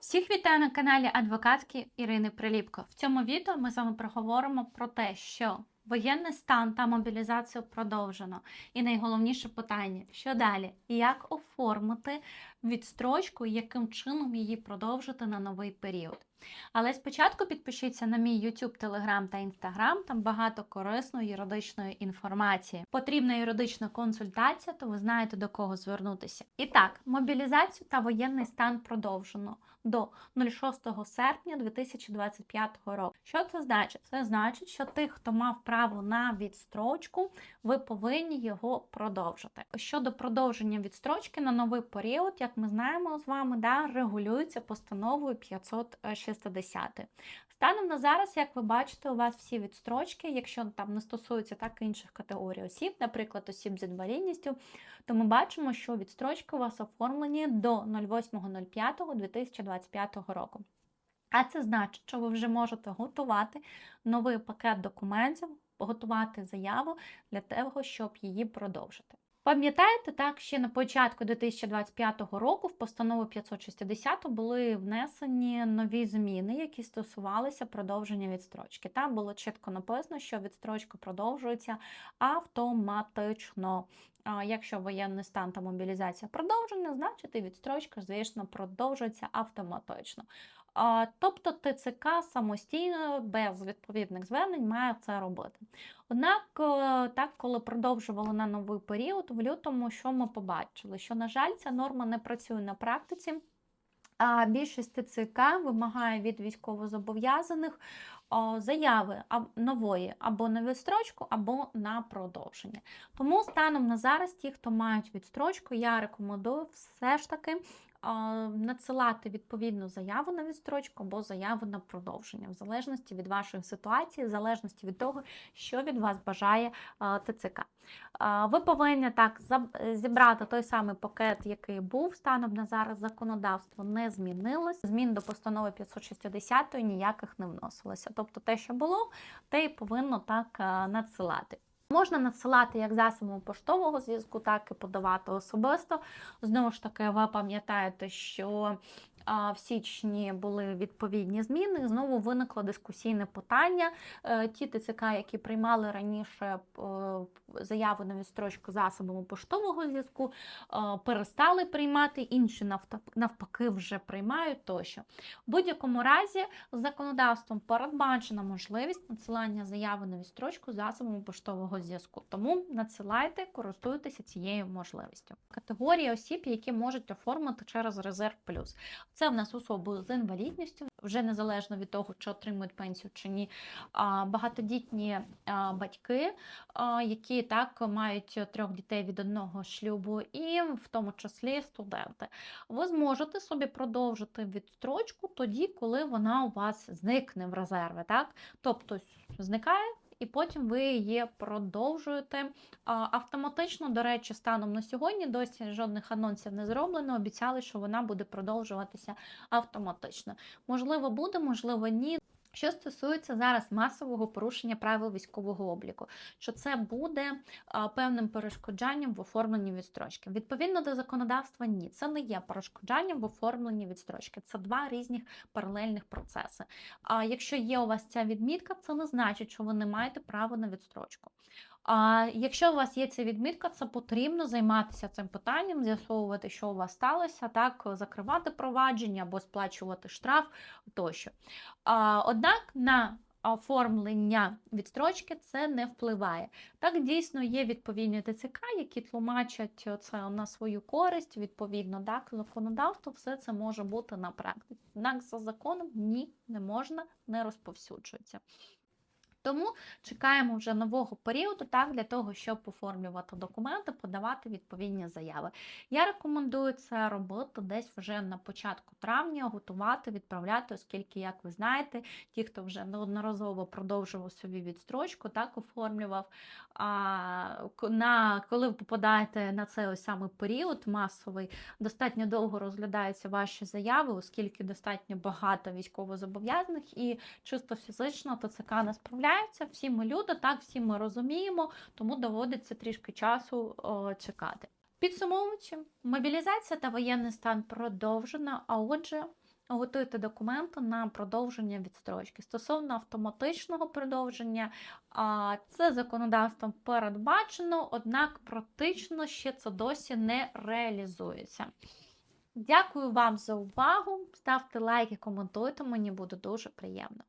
Всіх вітаю на каналі адвокатки Ірини Приліпко. В цьому відео ми з вами проговоримо про те, що воєнний стан та мобілізацію продовжено. І найголовніше питання: що далі? Як оформити відстрочку, і яким чином її продовжити на новий період. Але спочатку підпишіться на мій YouTube, Telegram та Instagram, там багато корисної юридичної інформації. Потрібна юридична консультація, то ви знаєте до кого звернутися. І так, мобілізацію та воєнний стан продовжено до 06 серпня 2025 року. Що це значить? Це значить, що тих, хто мав право на відстрочку, ви повинні його продовжити. Щодо продовження відстрочки на новий період, як ми знаємо з вами, да, регулюється постановою 560. Станом на зараз, як ви бачите, у вас всі відстрочки, якщо там не стосується так інших категорій осіб, наприклад, осіб з інвалідністю, то ми бачимо, що відстрочки у вас оформлені до 08.05.2025 року. А це значить, що ви вже можете готувати новий пакет документів, готувати заяву для того, щоб її продовжити. Пам'ятаєте, так, ще на початку 2025 року в постанову 560 були внесені нові зміни, які стосувалися продовження відстрочки. Там було чітко написано, що відстрочка продовжується автоматично. Якщо воєнний стан та мобілізація продовжена, значить і відстрочка, звісно, продовжується автоматично. Тобто ТЦК самостійно, без відповідних звернень, має це робити. Однак, е, так, коли продовжували на новий період, в лютому, що ми побачили? Що, на жаль, ця норма не працює на практиці. А більшість ТЦК вимагає від військовозобов'язаних заяви нової або на відстрочку, або на продовження. Тому станом на зараз, ті, хто мають відстрочку, я рекомендую все ж таки надсилати відповідну заяву на відстрочку або заяву на продовження, в залежності від вашої ситуації, в залежності від того, що від вас бажає ТЦК. Ви повинні так зібрати той самий пакет, який був станом на зараз. Законодавство не змінилось. Змін до постанови 560 ніяких не вносилося. Тобто, те, що було, те і повинно так надсилати. Можна надсилати як засобом поштового зв'язку, так і подавати особисто. Знову ж таки, ви пам'ятаєте, що в січні були відповідні зміни. Знову виникло дискусійне питання. Е, Ті ТЦК, які приймали раніше е, заяви на відстрочку засобами поштового зв'язку, е, перестали приймати, інші навпаки вже приймають тощо. В будь-якому разі законодавством передбачена можливість надсилання заяви на відстрочку засобами поштового зв'язку. Тому надсилайте, користуйтеся цією можливістю. Категорія осіб, які можуть оформити через резерв плюс. Це в нас особи з інвалідністю, вже незалежно від того, чи отримують пенсію чи ні. Багатодітні батьки, які так мають трьох дітей від одного шлюбу, і в тому числі студенти. Ви зможете собі продовжити відстрочку тоді, коли вона у вас зникне в резерві. Так? Тобто зникає. І потім ви її продовжуєте автоматично. До речі, станом на сьогодні досі жодних анонсів не зроблено. Обіцяли, що вона буде продовжуватися автоматично. Можливо, буде, можливо, ні. Що стосується зараз масового порушення правил військового обліку, що це буде а, певним перешкоджанням в оформленні відстрочки. Відповідно до законодавства, ні, це не є перешкоджанням в оформленні відстрочки. Це два різних паралельних процеси. А якщо є у вас ця відмітка, це не значить, що ви не маєте права на відстрочку. А якщо у вас є ця відмітка, це потрібно займатися цим питанням, з'ясовувати, що у вас сталося, так, закривати провадження або сплачувати штраф тощо. А, однак на оформлення відстрочки це не впливає. Так, дійсно є відповідні ТЦК, які тлумачать це на свою користь, відповідно, так, законодавство, все це може бути на практиці. Однак за законом ні, не можна, не розповсюджується. Тому чекаємо вже нового періоду, так, для того, щоб оформлювати документи, подавати відповідні заяви. Я рекомендую це робити десь вже на початку травня, готувати, відправляти, оскільки, як ви знаєте, ті, хто вже неодноразово продовжував собі відстрочку, так оформлював. А, на, коли ви попадаєте на цей ось саме період масовий, достатньо довго розглядаються ваші заяви, оскільки достатньо багато військовозобов'язаних і чисто фізично ТЦК не справляється. Всі ми люди, так, всі ми розуміємо, тому доводиться трішки часу о, чекати. Підсумовуючи, мобілізація та воєнний стан продовжена, а отже, готуйте документи на продовження відстрочки. Стосовно автоматичного продовження, це законодавством передбачено, однак практично ще це досі не реалізується. Дякую вам за увагу. Ставте лайки, коментуйте, мені буде дуже приємно.